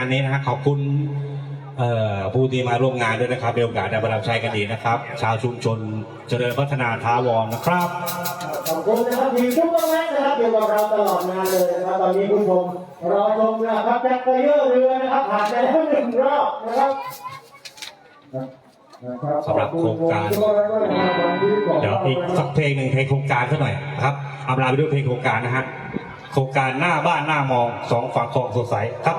อันนี้นะฮะขอบคุณเอ่อผู้ที่มาร่วมงานด้วยนะครับในโอกาสได้ประดับใช้กันดีนะครับ ชาวชุมชนเจริญพัฒนาท้าวรนะครับขอบคุณนะครับทีมทุกท่านนะครับอยู่กับเราตลอดงานเลยนะครับตอนนี้คุณผู้ชมรอชมนะครับแจ็คไปเยอร์เรือนะครับผ่านไปแล้วหนึ่งรอบนะครับสำหรับโครงการเดี๋ยวอีกสักเพลงหนึ่งเพลงโครงการสักหน่อยนะครับอำลาไปด้วยเพลงโครงการนะฮะ โครงการหน้าบ้านหน้ามองสองฝั่งคลองสดใสครับ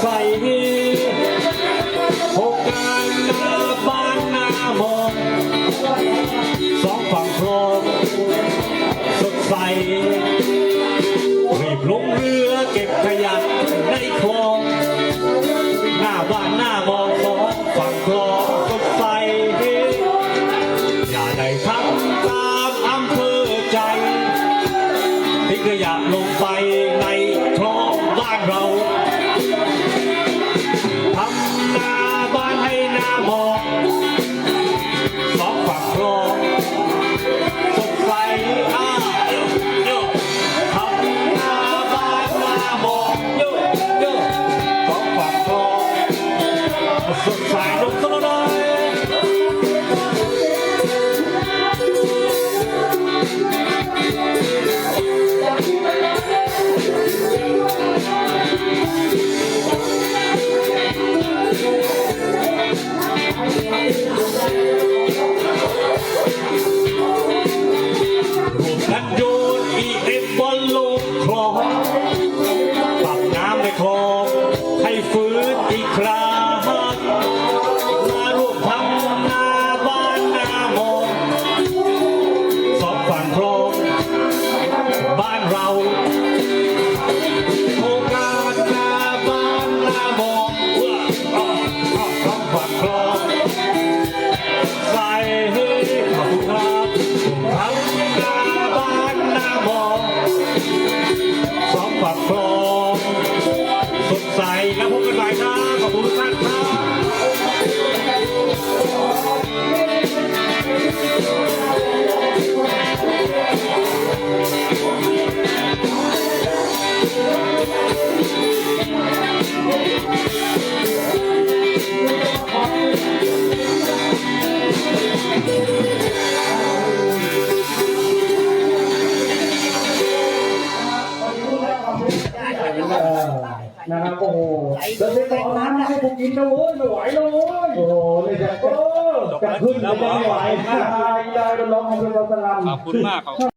สดใสโครงการหน้าบ้านหน้ามองสองฝั่งคลองสดใสรีบลงเรือเก็บขยะในคลอง หน้าบ้านหน้ามองสองฝั่งคลองสดใสอย่าได้ทำตามอำเภอใจทิ้งขยะลงไปใน หมองสองฝั่งคลองสดใสอ้าโยทำนาบ้านนามองโยโยสองฝั่งคลองสด ฟื้นอีกครั้งมาร่วมทำนาบ้านนามองสอบฝั่งคลองบ้านเรา นะครับโอ้โหเดินไปต่อน้ำให้ผมกินนะโว้ยไม่ไหวแล้วโว้ยโอ้โหเลยจะโอ้จะขึ้นจะไม่ไหวได้ได้ร้องของเราสลัม ขอบคุณมากขอบคุณ